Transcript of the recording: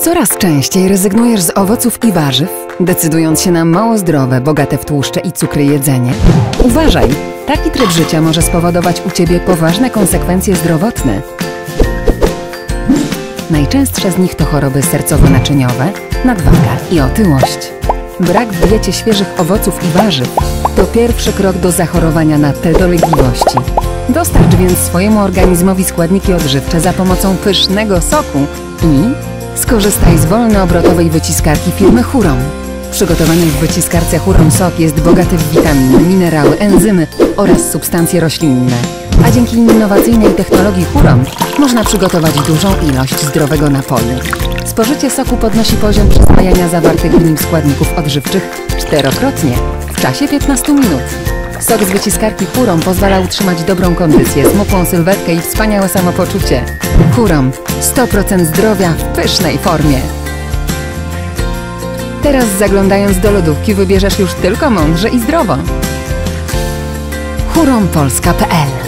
Coraz częściej rezygnujesz z owoców i warzyw, decydując się na mało zdrowe, bogate w tłuszcze i cukry jedzenie? Uważaj! Taki tryb życia może spowodować u Ciebie poważne konsekwencje zdrowotne. Najczęstsze z nich to choroby sercowo-naczyniowe, nadwaga i otyłość. Brak w diecie świeżych owoców i warzyw to pierwszy krok do zachorowania na te dolegliwości. Dostarcz więc swojemu organizmowi składniki odżywcze za pomocą pysznego soku i skorzystaj z wolnoobrotowej wyciskarki firmy Huron. Przygotowany w wyciskarce Huron Sok jest bogaty w witaminy, minerały, enzymy oraz substancje roślinne. A dzięki innowacyjnej technologii Huron można przygotować dużą ilość zdrowego napoju. Spożycie soku podnosi poziom przyswajania zawartych w nim składników odżywczych czterokrotnie w czasie 15 minut. Sok z wyciskarki Huron pozwala utrzymać dobrą kondycję, smukłą sylwetkę i wspaniałe samopoczucie. Huron 100% zdrowia w pysznej formie. Teraz zaglądając do lodówki wybierzesz już tylko mądrze i zdrowo. huronpolska.pl